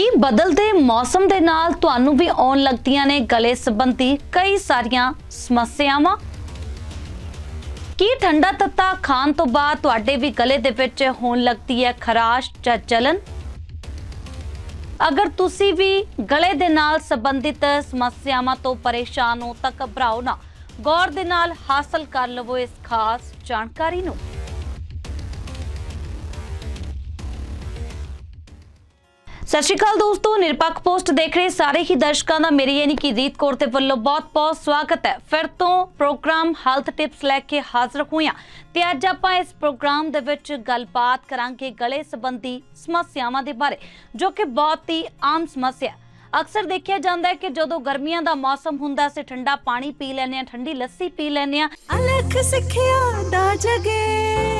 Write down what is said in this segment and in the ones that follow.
ਕੀ ਬਦਲਦੇ ਮੌਸਮ ਦੇ ਨਾਲ ਤੁਹਾਨੂੰ ਵੀ ਆਉਣ ਲੱਗਦੀਆਂ ਨੇ ਗਲੇ ਸੰਬੰਧੀ ਕਈ ਸਾਰੀਆਂ ਸਮੱਸਿਆਵਾਂ। ਕੀ ਠੰਡਾ ਤੱਤਾ ਖਾਣ ਤੋਂ ਬਾਅਦ ਤੁਹਾਡੇ ਵੀ ਗਲੇ ਦੇ ਵਿੱਚ ਹੋਣ ਲੱਗਦੀ ਹੈ ਖਰਾਸ਼ ਜਾਂ ਜਲਨ? ਅਗਰ ਤੁਸੀਂ ਵੀ ਗਲੇ ਦੇ ਨਾਲ ਸੰਬੰਧਿਤ ਸਮੱਸਿਆਵਾਂ ਤੋਂ ਪਰੇਸ਼ਾਨ ਹੋ ਤਾਂ ਘਬਰਾਓ ਨਾ। ਗੌਰ ਦੇ ਨਾਲ ਹਾਸਲ ਕਰ ਲਵੋ ਇਸ ਖਾਸ ਜਾਣਕਾਰੀ ਨੂੰ। ਸਤਿ ਸ਼੍ਰੀ ਅਕਾਲ ਦੋਸਤੋ, ਨਿਰਪੱਖ ਪੋਸਟ ਦੇਖ ਰਹੇ ਸਾਰੇ ਹੀ ਦਰਸ਼ਕਾਂ ਦਾ ਮੇਰੀ ਯਾਨੀ ਕਿ ਰੀਤ ਕੌਰ ਦੇ ਵੱਲੋਂ ਬਹੁਤ-ਬਹੁਤ ਸਵਾਗਤ ਹੈ। ਫਿਰ ਤੋਂ ਪ੍ਰੋਗਰਾਮ ਹੈਲਥ ਟਿਪਸ ਲੈ ਕੇ ਹਾਜ਼ਰ ਹੋਈਆਂ ਤੇ ਅੱਜ ਆਪਾਂ ਇਸ ਪ੍ਰੋਗਰਾਮ ਦੇ ਵਿੱਚ ਗੱਲਬਾਤ ਕਰਾਂਗੇ ਗਲੇ ਸੰਬੰਧੀ ਸਮੱਸਿਆਵਾਂ ਦੇ ਬਾਰੇ, ਜੋ ਕਿ ਬਹੁਤ ਹੀ ਆਮ ਸਮੱਸਿਆ ਹੈ। ਅਕਸਰ ਦੇਖਿਆ ਜਾਂਦਾ ਹੈ ਕਿ ਜਦੋਂ ਗਰਮੀਆਂ ਦਾ ਮੌਸਮ ਹੁੰਦਾ ਅਸੀਂ ਠੰਡਾ ਪਾਣੀ ਪੀ ਲੈਂਦੇ ਆ ਠੰਡੀ ਲੱਸੀ ਪੀ ਲੈਂਦੇ ਹਾਂ। ਅਲਖ ਸਿੱਖਿਆ ਦਾ ਜਗੇ।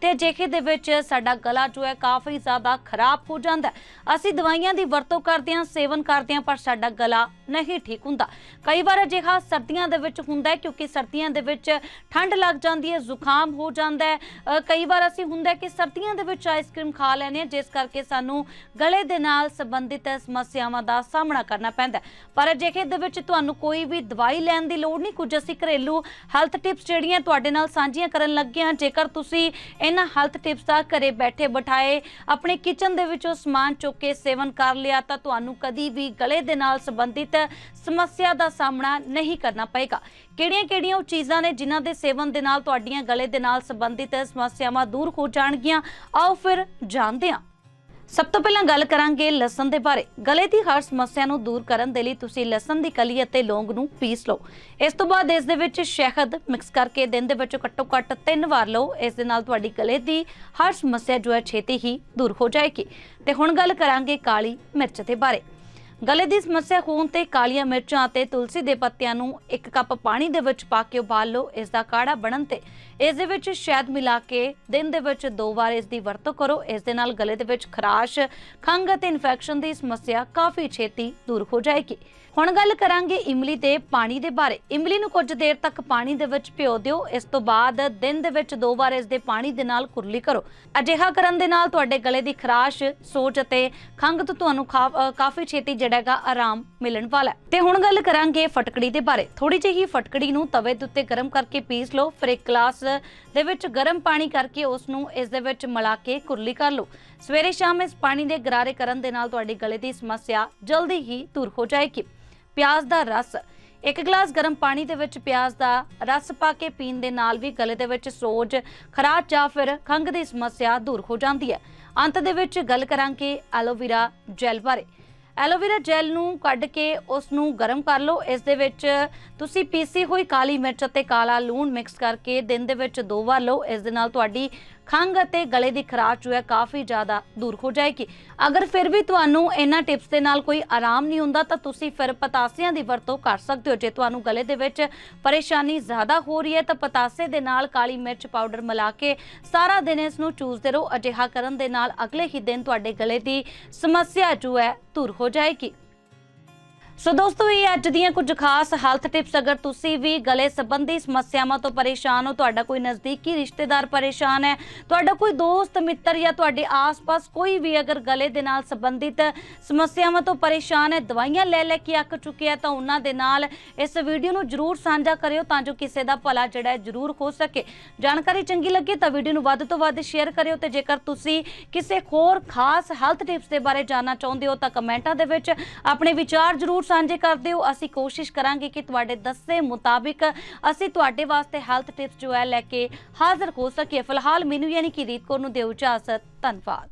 ਤੇ ਅਜਿਹੇ ਦੇ ਵਿੱਚ ਸਾਡਾ ਗਲਾ ਜੋ ਹੈ ਕਾਫੀ ਜ਼ਿਆਦਾ ਖਰਾਬ ਹੋ ਜਾਂਦਾ ਅਸੀਂ ਦਵਾਈਆਂ ਦੀ ਵਰਤੋਂ ਕਰਦੇ ਹਾਂ, ਸੇਵਨ ਕਰਦੇ ਹਾਂ, ਪਰ ਸਾਡਾ ਗਲਾ ਨਹੀਂ ਠੀਕ ਹੁੰਦਾ। ਕਈ ਵਾਰ ਅਜਿਹਾ ਸਰਦੀਆਂ ਦੇ ਵਿੱਚ ਹੁੰਦਾ ਹੈ ਕਿਉਂਕਿ ਸਰਦੀਆਂ ਦੇ ਵਿੱਚ ਠੰਡ ਲੱਗ ਜਾਂਦੀ ਹੈ, ਜ਼ੁਕਾਮ ਹੋ ਜਾਂਦਾ ਹੈ। ਕਈ ਵਾਰ ਅਸੀਂ ਹੁੰਦਾ ਕਿ ਸਰਦੀਆਂ ਦੇ ਵਿੱਚ ਆਈਸਕ੍ਰੀਮ ਖਾ ਲੈਂਦੇ ਹਾਂ, ਜਿਸ ਕਰਕੇ ਸਾਨੂੰ ਗਲੇ ਦੇ ਨਾਲ ਸੰਬੰਧਿਤ ਸਮੱਸਿਆਵਾਂ ਦਾ ਸਾਹਮਣਾ ਕਰਨਾ ਪੈਂਦਾ ਪਰ ਅਜਿਹੇ ਦੇ ਵਿੱਚ ਤੁਹਾਨੂੰ ਕੋਈ ਵੀ ਦਵਾਈ ਲੈਣ ਦੀ ਲੋੜ ਨਹੀਂ। ਕੁਝ ਅਸੀਂ ਘਰੇਲੂ ਹੈਲਥ ਟਿਪਸ ਜਿਹੜੀਆਂ ਤੁਹਾਡੇ ਨਾਲ ਸਾਂਝੀਆਂ ਕਰਨ ਲੱਗੇ ਹਾਂ। ਜੇਕਰ ਤੁਸੀਂ ਇਹਨਾਂ ਹੈਲਥ ਟਿਪਸ ਦਾ ਘਰੇ ਬੈਠੇ ਬਿਠਾਏ, ਆਪਣੇ ਕਿਚਨ ਦੇ ਵਿੱਚੋਂ ਸਮਾਨ ਚੁੱਕ ਕੇ ਸੇਵਨ ਕਰ ਲਿਆ, ਤਾਂ ਤੁਹਾਨੂੰ ਕਦੀ ਵੀ ਗਲੇ ਦੇ ਨਾਲ ਸੰਬੰਧਿਤ ਸਮੱਸਿਆ ਦਾ ਸਾਹਮਣਾ ਨਹੀਂ ਕਰਨਾ ਪਏਗਾ। ਕਿਹੜੀਆਂ-ਕਿਹੜੀਆਂ ਉਹ ਚੀਜ਼ਾਂ ਨੇ ਜਿਨ੍ਹਾਂ ਦੇ ਸੇਵਨ ਦੇ ਨਾਲ ਤੁਹਾਡੀਆਂ ਗਲੇ ਦੇ ਨਾਲ ਸੰਬੰਧਿਤ ਸਮੱਸਿਆਵਾਂ ਦੂਰ ਹੋ ਜਾਣਗੀਆਂ। ਆਓ ਫਿਰ ਜਾਣਦੇ ਹਾਂ। ਸਭ ਤੋਂ ਪਹਿਲਾਂ ਗੱਲ ਕਰਾਂਗੇ ਲਸਣ ਦੇ ਬਾਰੇ। ਗਲੇ ਦੀ ਹਰ ਸਮੱਸਿਆ ਨੂੰ ਦੂਰ ਕਰਨ ਦੇ ਲਈ ਤੁਸੀਂ ਲਸਣ ਦੀ ਕਲੀ ਅਤੇ ਲੌਂਗ ਨੂੰ ਪੀਸ ਲਓ। ਇਸ ਤੋਂ ਬਾਅਦ ਇਸ ਦੇ ਵਿੱਚ ਸ਼ਹਿਦ ਮਿਕਸ ਕਰਕੇ ਦਿਨ ਦੇ ਵਿੱਚ ਘੱਟੋ ਘੱਟ 3 ਵਾਰ ਲਓ। ਇਸ ਦੇ ਨਾਲ ਤੁਹਾਡੀ ਗਲੇ ਦੀ ਹਰ ਸਮੱਸਿਆ ਜੋ ਹੈ ਛੇਤੀ ਹੀ ਦੂਰ ਹੋ ਜਾਏਗੀ। ਤੇ ਹੁਣ ਗੱਲ ਕਰਾਂਗੇ ਕਾਲੀ ਮਿਰਚ ਦੇ ਬਾਰੇ। ਗਲੇ ਦੀ ਸਮੱਸਿਆ ਹੋਣ ਤੇ ਕਾਲੀਆਂ ਮਿਰਚਾਂ ਅਤੇ ਤੁਲਸੀ ਦੇ ਪੱਤਿਆਂ ਨੂੰ ਇੱਕ ਕੱਪ ਪਾਣੀ ਦੇ ਵਿੱਚ ਪਾ ਕੇ ਉਬਾਲ ਲਓ। ਇਸ ਦਾ ਕਾੜਾ ਬਣਨ ਤੇ ਇਸ ਦੇ ਵਿੱਚ ਸ਼ਹਿਦ ਮਿਲਾ ਕੇ ਦਿਨ ਦੇ ਵਿੱਚ ਦੋ ਵਾਰ ਇਸ ਦੀ ਵਰਤੋਂ ਕਰੋ। ਇਸ ਦੇ ਨਾਲ ਗਲੇ ਦੇ ਵਿੱਚ ਖਰਾਸ਼, ਖੰਘ ਅਤੇ ਇਨਫੈਕਸ਼ਨ ਦੀ ਸਮੱਸਿਆ ਕਾਫੀ ਛੇਤੀ ਦੂਰ ਹੋ ਜਾਏਗੀ। ਹੁਣ ਗੱਲ ਕਰਾਂਗੇ ਇਮਲੀ ਦੇ ਪਾਣੀ ਦੇ ਬਾਰੇ। ਇਮਲੀ ਨੂੰ ਕੁਝ ਦੇਰ ਤੱਕ ਪਾਣੀ ਦੇ ਵਿੱਚ ਭਿਓ ਦਿਓ। ਇਸ ਤੋਂ ਬਾਅਦ ਦਿਨ ਦੇ ਵਿੱਚ ਦੋ ਵਾਰ ਇਸ ਦੇ ਪਾਣੀ ਦੇ ਨਾਲ ਕੁਰਲੀ ਕਰੋ। ਅਜਿਹਾ ਕਰਨ ਦੇ ਨਾਲ ਤੁਹਾਡੇ ਗਲੇ ਦੀ ਖਰਾਸ਼, ਸੋਜ ਅਤੇ ਖੰਘ ਤੋਂ ਤੁਹਾਨੂੰ ਕਾਫੀ ਛੇਤੀ ਜਿਹੜਾ ਆਰਾਮ ਮਿਲਣ ਵਾਲਾ ਤੇ ਹੁਣ ਗੱਲ ਕਰਾਂਗੇ ਫਟਕੜੀ ਦੇ ਬਾਰੇ। ਥੋੜੀ ਜਿਹੀ ਫਟਕੜੀ ਨੂੰ ਤਵੇ ਦੇ ਉੱਤੇ ਗਰਮ ਕਰਕੇ ਪੀਸ ਲਓ। ਫਿਰ ਇੱਕ ਗਲਾਸ ਦੇ ਵਿੱਚ ਗਰਮ ਪਾਣੀ ਕਰਕੇ ਉਸ ਨੂੰ ਇਸ ਦੇ ਵਿੱਚ ਮਿਲਾ ਕੇ ਕੁਰਲੀ ਕਰ ਲਓ। ਸਵੇਰੇ ਸ਼ਾਮ ਇਸ ਪਾਣੀ ਦੇ ਗਰਾਰੇ ਕਰਨ ਦੇ ਨਾਲ ਤੁਹਾਡੀ ਗਲੇ ਦੀ ਸਮੱਸਿਆ ਜਲਦੀ ਹੀ ਦੂਰ ਹੋ ਜਾਏਗੀ। ਪਿਆਜ਼ ਦਾ ਰਸ। ਇੱਕ ਗਲਾਸ ਗਰਮ ਪਾਣੀ ਦੇ ਵਿੱਚ ਪਿਆਜ਼ ਦਾ ਰਸ ਪਾ ਕੇ ਪੀਣ ਦੇ ਨਾਲ ਵੀ ਗਲੇ ਦੇ ਵਿੱਚ ਸੋਜ ਖਰਾਸ਼ ਜਾਂ ਫਿਰ ਖੰਘ ਦੀ ਸਮੱਸਿਆ ਦੂਰ ਹੋ ਜਾਂਦੀ ਹੈ। ਅੰਤ ਦੇ ਵਿੱਚ ਗੱਲ ਕਰਾਂਗੇ ਐਲੋਵੇਰਾ ਜੈਲ ਬਾਰੇ। ਐਲੋਵੇਰਾ ਜੈਲ ਨੂੰ ਕੱਢ ਕੇ ਉਸ ਨੂੰ ਗਰਮ ਕਰ ਲਓ। ਇਸ ਦੇ ਵਿੱਚ ਤੁਸੀਂ ਪੀਸੀ ਹੋਈ ਕਾਲੀ ਮਿਰਚ ਅਤੇ ਕਾਲਾ ਲੂਣ ਮਿਕਸ ਕਰਕੇ ਦਿਨ ਦੇ ਵਿੱਚ ਦੋ ਵਾਰ ਲਓ। ਇਸ ਦੇ ਨਾਲ ਤੁਹਾਡੀ ਖੰਘ ਅਤੇ ਗਲੇ ਦੀ ਖਰਾਸ਼ ਜੋ ਹੈ ਕਾਫੀ ਜ਼ਿਆਦਾ ਦੂਰ ਹੋ ਜਾਏਗੀ। ਅਗਰ ਫਿਰ ਵੀ ਤੁਹਾਨੂੰ ਇਹਨਾਂ ਟਿਪਸ ਦੇ ਨਾਲ ਕੋਈ ਆਰਾਮ ਨਹੀਂ ਹੁੰਦਾ, ਤਾਂ ਤੁਸੀਂ ਫਿਰ ਪਤਾਸਿਆਂ ਦੀ ਵਰਤੋਂ ਕਰ ਸਕਦੇ ਹੋ। ਜੇ ਤੁਹਾਨੂੰ ਗਲੇ ਦੇ ਵਿੱਚ ਪਰੇਸ਼ਾਨੀ ਜ਼ਿਆਦਾ ਹੋ ਰਹੀ ਹੈ, ਤਾਂ ਪਤਾਸੇ ਦੇ ਨਾਲ ਕਾਲੀ ਮਿਰਚ ਪਾਊਡਰ ਮਿਲਾ ਕੇ ਸਾਰਾ ਦਿਨ ਇਸ ਨੂੰ ਚੂਸਦੇ ਰਹੋ। ਅਜਿਹਾ ਕਰਨ ਦੇ ਨਾਲ ਅਗਲੇ ਹੀ ਦਿਨ ਤੁਹਾਡੇ ਗਲੇ ਦੀ ਸਮੱਸਿਆ ਜੋ ਹੈ ਦੂਰ ਹੋ ਜਾਏਗੀ। ਸੋ ਦੋਸਤੋ, ਇਹ ਅੱਜ ਦੀਆਂ ਕੁਝ ਖਾਸ ਹੈਲਥ ਟਿਪਸ ਅਗਰ ਤੁਸੀਂ ਵੀ ਗਲੇ ਸੰਬੰਧੀ ਸਮੱਸਿਆਵਾਂ ਤੋਂ ਪਰੇਸ਼ਾਨ ਹੋ, ਤੁਹਾਡਾ ਕੋਈ ਨਜ਼ਦੀਕੀ ਰਿਸ਼ਤੇਦਾਰ ਪਰੇਸ਼ਾਨ ਹੈ, ਤੁਹਾਡਾ ਕੋਈ ਦੋਸਤ, ਮਿੱਤਰ ਜਾਂ ਤੁਹਾਡੇ ਆਸ-ਪਾਸ ਕੋਈ ਵੀ ਅਗਰ ਗਲੇ ਦੇ ਨਾਲ ਸੰਬੰਧਿਤ ਸਮੱਸਿਆਵਾਂ ਤੋਂ ਪਰੇਸ਼ਾਨ ਹੈ, ਦਵਾਈਆਂ ਲੈ ਲੈ ਕੇ ਅੱਕ ਚੁੱਕਿਆ ਹੈ ਤਾਂ ਉਹਨਾਂ ਦੇ ਨਾਲ ਇਸ ਵੀਡੀਓ ਨੂੰ ਜਰੂਰ ਸਾਂਝਾ ਕਰਿਓ ਤਾਂ ਜੋ ਕਿਸੇ ਦਾ ਭਲਾ ਜਿਹੜਾ ਹੈ ਜਰੂਰ ਹੋ ਸਕੇ। ਜਾਣਕਾਰੀ ਚੰਗੀ ਲੱਗੇ ਤਾਂ ਵੀਡੀਓ ਨੂੰ ਵੱਧ ਤੋਂ ਵੱਧ ਸ਼ੇਅਰ ਕਰਿਓ ਤੇ ਜੇਕਰ ਤੁਸੀਂ ਕਿਸੇ ਹੋਰ ਖਾਸ ਹੈਲਥ ਟਿਪਸ ਦੇ ਬਾਰੇ ਜਾਣਨਾ ਚਾਹੁੰਦੇ ਹੋ ਤਾਂ ਕਮੈਂਟਾਂ ਦੇ ਵਿੱਚ ਆਪਣੇ ਵਿਚਾਰ ਜਰੂਰ ਸਾਂਝੇ ਕਰਦੇ ਹੋ। ਅਸੀਂ ਕੋਸ਼ਿਸ਼ ਕਰਾਂਗੇ ਕਿ ਤੁਹਾਡੇ ਦੱਸੇ ਮੁਤਾਬਿਕ ਅਸੀਂ ਤੁਹਾਡੇ ਵਾਸਤੇ ਹੈਲਥ ਟਿਪਸ ਜੋ ਹੈ ਲੈ ਕੇ ਹਾਜ਼ਰ ਹੋ ਸਕੀਏ। ਫਿਲਹਾਲ ਮੈਨੂੰ ਯਾਨੀ ਕਿ ਰੀਤ ਕੌਰ ਨੂੰ ਦਿਓ ਇਜਾਜ਼ਤ। ਧੰਨਵਾਦ।